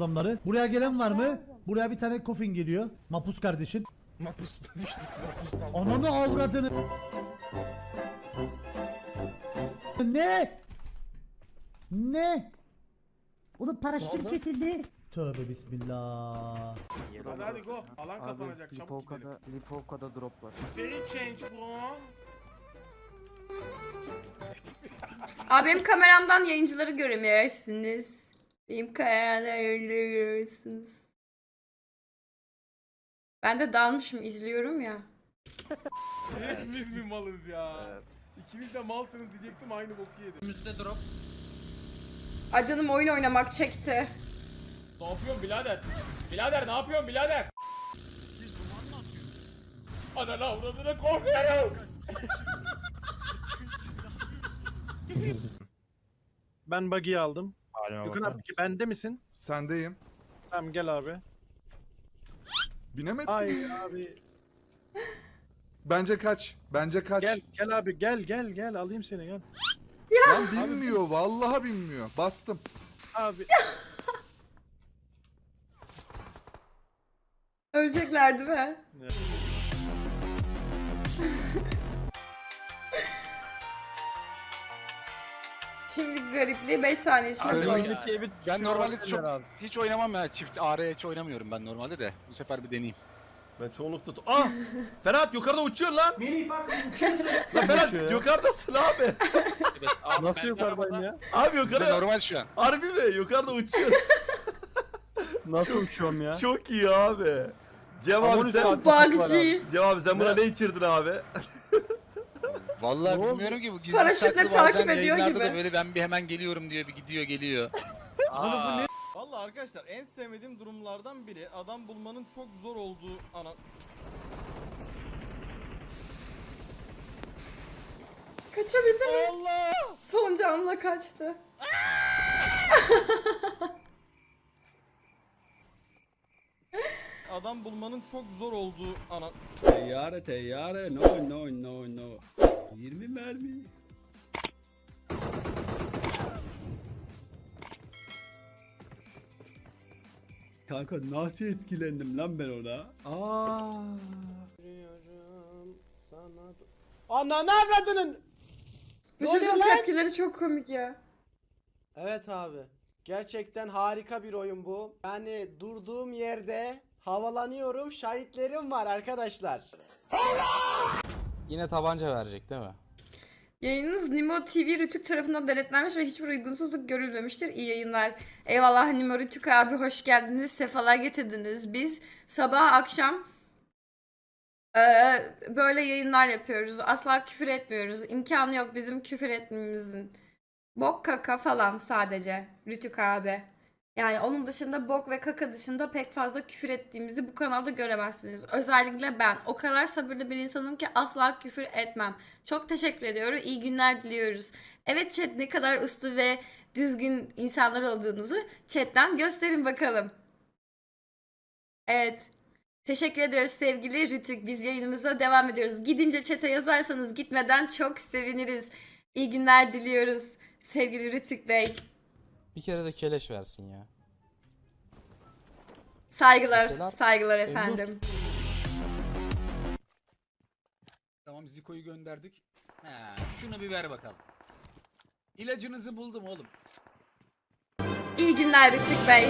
adamları. Buraya gelen var mı? Buraya bir tane kofin geliyor. Mapus kardeşin. Mapusta düştük mapustan. Ananı avradını. Ne? Ne? Oğlum paraşütüm kesildi. Tövbe bismillah. Hadi hadi go. Alan kapanacak çabuk gidelim. Lipovka'da, Lipovka'da drop var. Şeyi change bro. Abi benim kameramdan yayıncıları göremiyorsunuz. Benim kameramdan yayıncıları görüyorsunuz. Ben de dalmışım izliyorum ya. Hepimiz bir malız ya. İkiniz de malsınız diyecektim aynı boku yedim. Ay canım oyun oynamak çekti. Ne yapıyorsun birader? Birader ne yapıyorsun birader? Ananı avradına korkuyorum. Ben buggy'i aldım. Gökhan abi ki bende misin? Sendeyim. Tamam gel abi. Binemedin. Ay abi. Bence kaç. Bence kaç. Gel gel abi gel gel gel alayım seni gel. Lan binmiyor. Vallahi binmiyor. Bastım. Abi Ölecekler değil mi? Şimdi garipliği 5 saniye içinde Abi, koydum. ya. Ben normalde çok hiç oynamam ya çift AR hiç oynamıyorum ben normalde de bu sefer bir deneyeyim. Ben çoğunlukta... Ah! Ferhat yukarıda uçuyor lan. Melih bak uçuyorsun. Lan Ferhat yukarıdasın abi. Evet, abi, nasıl ben- yukarıdayım ya? Abi Bizde yukarı. normal şu an. Harbi mi? Yukarıda uçuyor. Nasıl uçuyorum ya? Çok iyi abi. Cem Ama abi onu sen... saat- Buggy. Cem abi sen buna ne içirdin abi? Vallahi Ne oldu? bilmiyorum ki bu gizli Paraşütle saklı takip bazen ediyor yayınlarda gibi. da böyle ben bir hemen geliyorum diyor bir gidiyor geliyor. Valla arkadaşlar en sevmediğim durumlardan biri adam bulmanın çok zor olduğu ana... Kaçabildi mi? Allah! Son canla kaçtı. Adam bulmanın çok zor olduğu ana... Teyyare teyyare no no no no. 20 mermi. Kanka nasıl etkilendim lan ben ona? Aa. Ananı avradının! Bu Ne oluyor çocuğun lan? tepkileri çok komik ya. Evet abi. Gerçekten harika bir oyun bu. Yani durduğum yerde havalanıyorum. Şahitlerim var arkadaşlar. Yine tabanca verecek değil mi? Yayınınız Nimo TV Rütük tarafından denetlenmiş ve hiçbir uygunsuzluk görülmemiştir. İyi yayınlar. Eyvallah Nimo Rütük abi hoş geldiniz. Sefalar getirdiniz. Biz sabah akşam eee, böyle yayınlar yapıyoruz. Asla küfür etmiyoruz. İmkanı yok bizim küfür etmemizin. Bok kaka falan sadece Rütük abi. Yani onun dışında bok ve kaka dışında pek fazla küfür ettiğimizi bu kanalda göremezsiniz. Özellikle ben. O kadar sabırlı bir insanım ki asla küfür etmem. Çok teşekkür ediyorum. İyi günler diliyoruz. Evet chat ne kadar uslu ve düzgün insanlar olduğunuzu chatten gösterin bakalım. Evet. Teşekkür ediyoruz sevgili Rütük. Biz yayınımıza devam ediyoruz. Gidince chat'e yazarsanız gitmeden çok seviniriz. İyi günler diliyoruz sevgili Rütük Bey. Bir kere de keleş versin ya. Saygılar, Selam. saygılar efendim. Tamam Ziko'yu gönderdik. Ha, şunu bir ver bakalım. İlacınızı buldum oğlum. İyi günler Rütük Bey.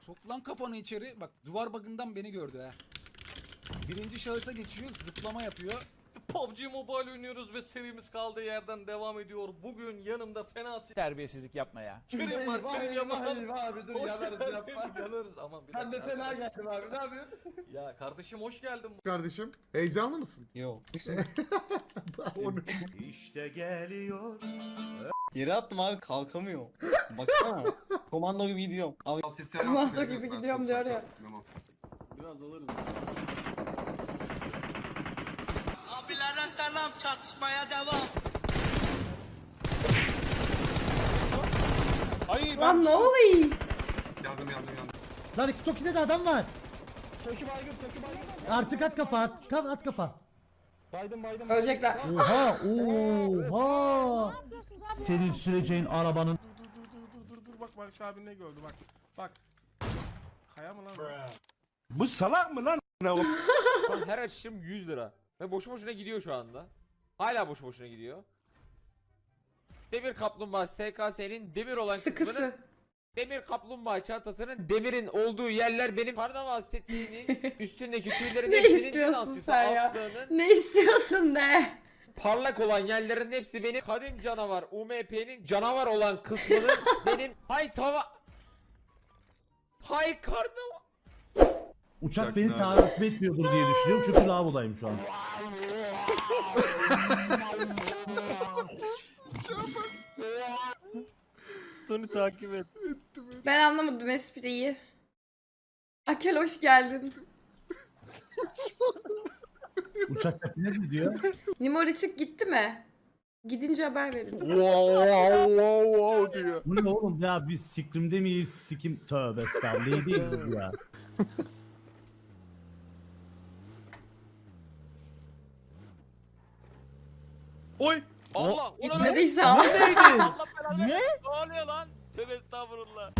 Sok lan kafanı içeri. Bak duvar bug'ından beni gördü ha. Birinci şahısa geçiyor zıplama yapıyor. PUBG Mobile oynuyoruz ve serimiz kaldığı yerden devam ediyor. Bugün yanımda fena Terbiyesizlik yapma ya. Kerim var. Kerim yapalım. abi dur Hoş geldin. Yanarız. Aman bir Ben de dakika. fena geldim abi ne yapıyorsun? Ya kardeşim hoş geldin. Kardeşim. Heyecanlı mısın? Yok. Onu. İşte geliyor. Yere attım abi kalkamıyor. Baksana. Komando gibi gidiyorum. Abi Komando gibi gidiyorum diyor ya. Biraz alırım. Selam çatışmaya devam. Ay Lan ne oluyor? Lan Toki'de de adam var. Artık at kafa at. Kalk at kafa. Ölecekler. Oha oha. Senin süreceğin arabanın Barış abi ne gördü bak. Bak. Kaya mı lan? bu? Bu salak mı lan? Her açışım 100 lira. Ve boşu boşuna gidiyor şu anda. Hala boşu boşuna gidiyor. Demir kaplumbağa SKS'nin demir olan kısmının Sıkısı. demir kaplumbağa çantasının demirin olduğu yerler benim karnaval setinin üstündeki tüylerin Ne hepsinin istiyorsun yansısı sen ya? altlığının Ne istiyorsun de? parlak olan yerlerin hepsi benim kadim canavar UMP'nin canavar olan kısmının benim hay tava hay karnaval Uçak Uçak beni takip etmiyordur diye düşünüyorum çünkü lavabodayım şu an. Seni takip et. Ben anlamadım espriyi. Akel hoş geldin. Uçak ne gidiyor? Nimoriçik gitti mi? Gidince haber verin. Wow wow wow wow diyor. Bu ne oğlum ya biz sikrimde miyiz? Sikim tövbe estağfurullah. Ne değiliz ya? Oy. Allah o ne? Gitmediyse al. Neydi? Ne? oluyor lan? Tövbe estağfurullah.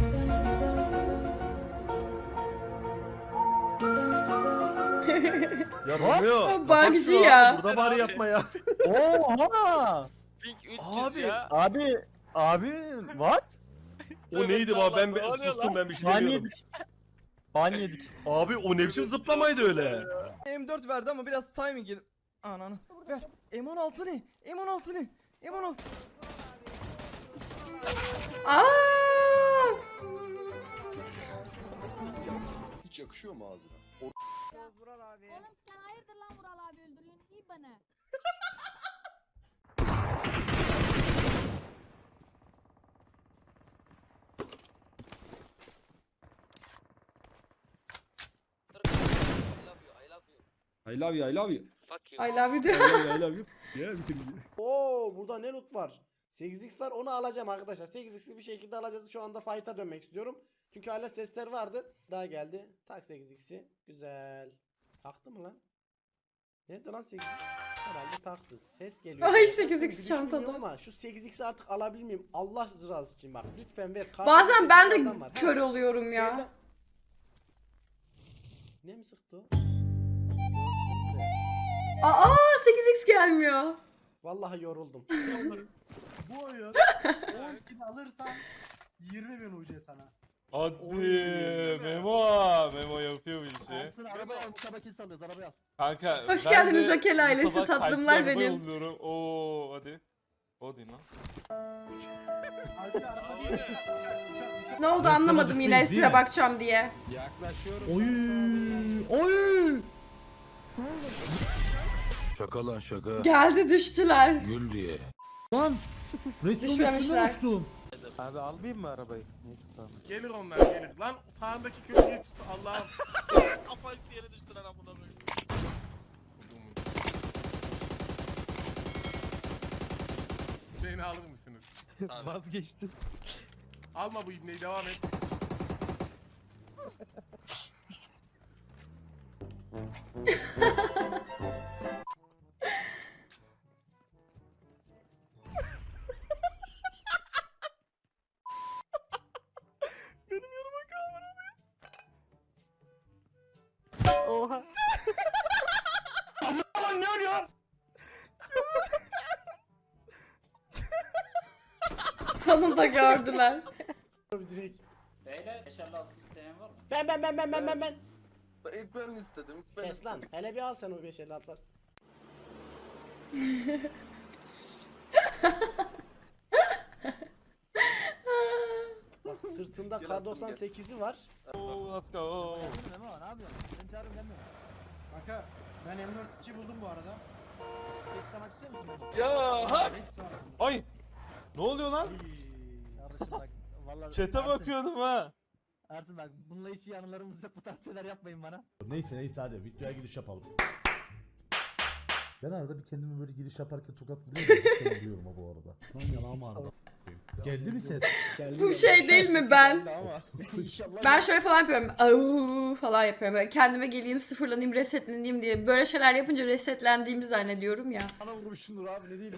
Ya Romeo. kapat Bagcı şunu abi, ya. Burada bari yapma ya. Oha! Pink 300 Abi. ya. Abi abi what? O neydi baba ben bir sustum ben bir şey demiyordum. Ban yedik. Abi o ne biçim zıplamaydı öyle. M4 verdi ama biraz timing yedim. Ananı. Ver. M16 ne? M16 ne? M16. Aa! Hiç yakışıyor mu ağzına? Oğlum sen hayırdır lan Vural abi öldürüyorsun iyi bana. I love you, I love you. I love you I diyor. love you, I love you. Ya bitirdi. Oo burada ne loot var? 8x var onu alacağım arkadaşlar. 8x'li bir şekilde alacağız. Şu anda fight'a dönmek istiyorum. Çünkü hala sesler vardı. Daha geldi. Tak 8x'i. Güzel. Taktı mı lan? Nerede lan 8x? Herhalde taktı. Ses geliyor. Ay, Zaten 8x giriş çantada. Ama şu 8x'i artık alabilir miyim? Allah rızası için bak. Lütfen ver. Bazen ben de kör oluyorum ya. Ne mi sıktı o? Aa 8x gelmiyor. Vallahi yoruldum. Bu oyun 10 kill alırsan 20 bin UC sana. Hadi Memo. Memo yapıyor işi. Altın araba al, uçaba kill salıyoruz arabaya al. Kanka Hoş ben geldiniz de bu ailesi, sabah tatlımlar kalpli araba benim. yolluyorum. Oo hadi. O değil lan. Altın araba değil. Uçak, uçak. Ne oldu anlamadım yine değil size mi? bakacağım diye. Yaklaşıyorum. Oy! Oy! Şaka lan şaka. Geldi düştüler. Gül diye. Lan! Retro'nun Düşmemişler. üstüne uçtum. Abi almayayım mı arabayı? Neyse tamam. Gelir onlar gelir. Lan sağındaki köprüyü tut Allah'ım. Kafa üstü yere düştü lan amına koyayım. Beni alır mısınız? Vazgeçtim. Alma bu ibneyi devam et. Sonunda gördüler. Direkt. Ben ben ben ben ben ben ben. İlk ben istedim. ilk ben Kes lan. Hele bir al sen o 5 atlar. Bak sırtında K98'i var. Oo let's go. Memo ne yapıyorsun? Seni çağırıyorum gelmiyor. Kanka ben M4'çi buldum bu arada. Tek istiyor musun Memo? Ya. Hepsi var. Ay. Ne oluyor lan? Kardeşim bak. Vallahi Çete Ersin- bakıyordum ha. Ersin bak bununla hiç iyi anılarımız yok bu tarz şeyler yapmayın bana. Neyse neyse hadi videoya giriş yapalım. Ben arada bir kendimi böyle giriş yaparken tokat buluyorum ha bu arada. Lan yalan arada. Geldi mi ses? Bu şey değil mi ben? İnşallah. Ben şöyle falan yapıyorum. Au falan yapıyorum. Böyle kendime geleyim, sıfırlanayım, resetleneyim diye. Böyle şeyler yapınca resetlendiğimi zannediyorum ya. Bana vurmuşsundur abi ne diyeyim.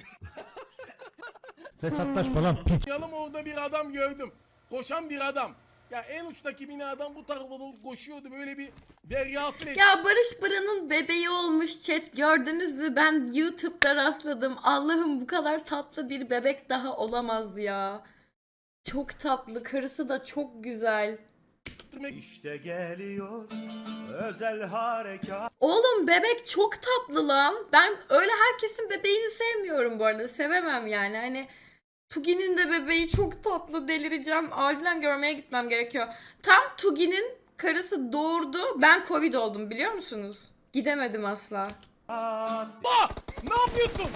Fesat taş falan. Yanım orada bir adam gördüm. koşan bir adam. Ya en uçtaki binadan bu tarafa doğru koşuyordu böyle bir deryasın et. Ya Barış Bıra'nın bebeği olmuş chat gördünüz mü? Ben YouTube'da rastladım. Allah'ım bu kadar tatlı bir bebek daha olamaz ya. Çok tatlı. Karısı da çok güzel. İşte geliyor özel harekat. Oğlum bebek çok tatlı lan. Ben öyle herkesin bebeğini sevmiyorum bu arada. Sevemem yani. Hani Tugi'nin de bebeği çok tatlı. Delireceğim. Acilen görmeye gitmem gerekiyor. Tam Tugi'nin karısı doğurdu. Ben Covid oldum biliyor musunuz? Gidemedim asla. Aa, ne yapıyorsun?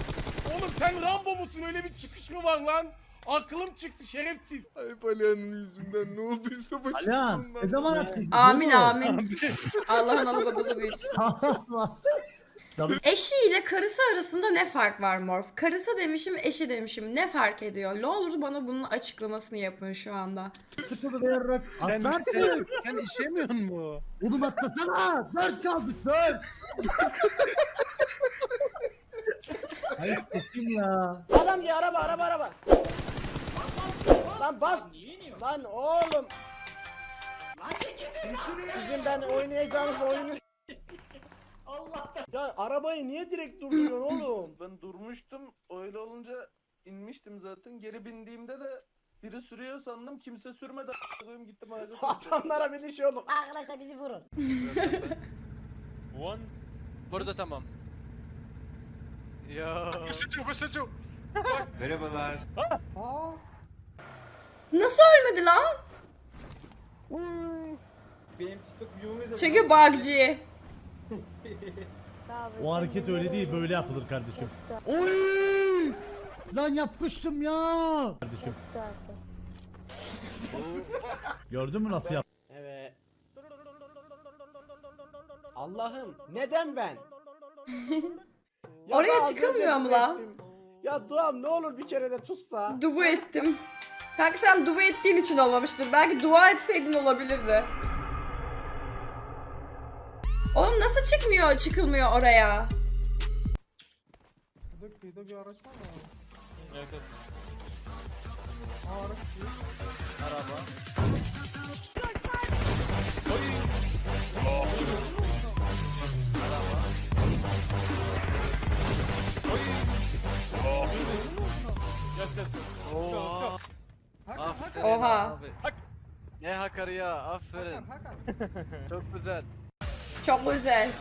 Oğlum sen Rambo musun? Öyle bir çıkış mı var lan? Aklım çıktı şerefsiz. Ayıp Alihan'ın yüzünden ne olduysa başım Alihan ne zaman attın? Amin amin. Allah'ın analı babalı büyütsün. Eşiyle karısı arasında ne fark var Morf? Karısı demişim, eşi demişim. Ne fark ediyor? Ne olur bana bunun açıklamasını yapın şu anda. Sıkıntı vererek Sen, atlar sen, sen işemiyor mu? Oğlum atlasana. Dört kaldık dört. Hayır seçim ya. Adam ya araba araba araba. Lan bas. Lan oğlum. Sizin ben oynayacağınız oyunu Ya arabayı niye direkt durduruyorsun oğlum? Ben durmuştum. Öyle olunca inmiştim zaten. Geri bindiğimde de biri sürüyor sandım. Kimse sürmedi. A**ım gittim ağaca. Adamlara bir şey oldu. Arkadaşlar bizi vurun. One. Burada tamam. Ya. Merhabalar. Nasıl ölmedi lan? Benim TikTok izle. Çünkü bug'ci. O hareket öyle değil böyle yapılır kardeşim. Oy! Lan yapmıştım ya. Kardeşim. Gördün mü nasıl yap? Evet. Allah'ım neden ben? Ya Oraya daha az çıkılmıyor önce mu dua lan? ettim. Ya duam ne olur bir kere de tutsa. Dua ettim. Kanka sen dua ettiğin için olmamıştır. Belki dua etseydin olabilirdi. Nasıl çıkmıyor, çıkılmıyor oraya? Kıyıda bir araç var mı? Evet, evet. Aa araç Araba. Yes yes yes. Go. Hakan Oha. Ne hakarı ya aferin. Hakan Hakan. Çok güzel. Çok güzel.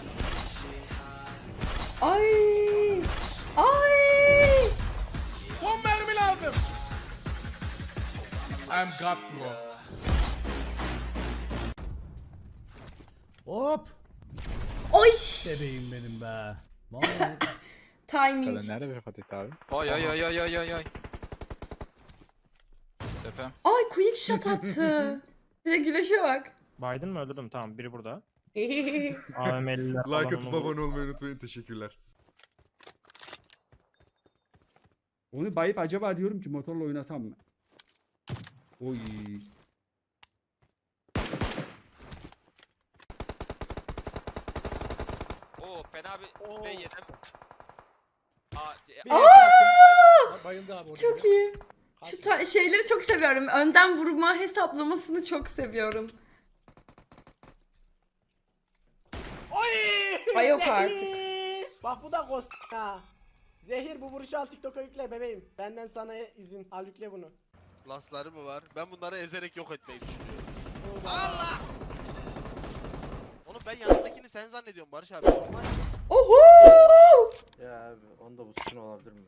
Ay. Ay. Son mermi lazım. I'm God bro. Hop. Oy. Bebeğim benim be. Vallahi. Timing. Nerede vefat etti abi? Ay ay ay ay ay ay ay. Tepem. Ay quick shot attı. Bir de güleşe bak. Biden mı öldürdüm tamam biri burada. AVM'liler Like atıp abone olmayı unutmayın. Teşekkürler. Onu bayıp acaba diyorum ki motorla oynasam mı? Oy. Oo fena bir sprey yedim. Aa. Bayıldı abi orada. Çok iyi. Şu ta- şeyleri çok seviyorum. Önden vurma hesaplamasını çok seviyorum. Oy! Ay yok artık. Bak bu da ghost ha. Zehir bu vuruşu al TikTok'a yükle bebeğim. Benden sana izin. Al yükle bunu. Lasları mı var? Ben bunları ezerek yok etmeyi düşünüyorum. Allah! Oğlum ben yanındakini sen zannediyorum Barış abi. Oho! Ya abi onda bu sıkın olabilir mi?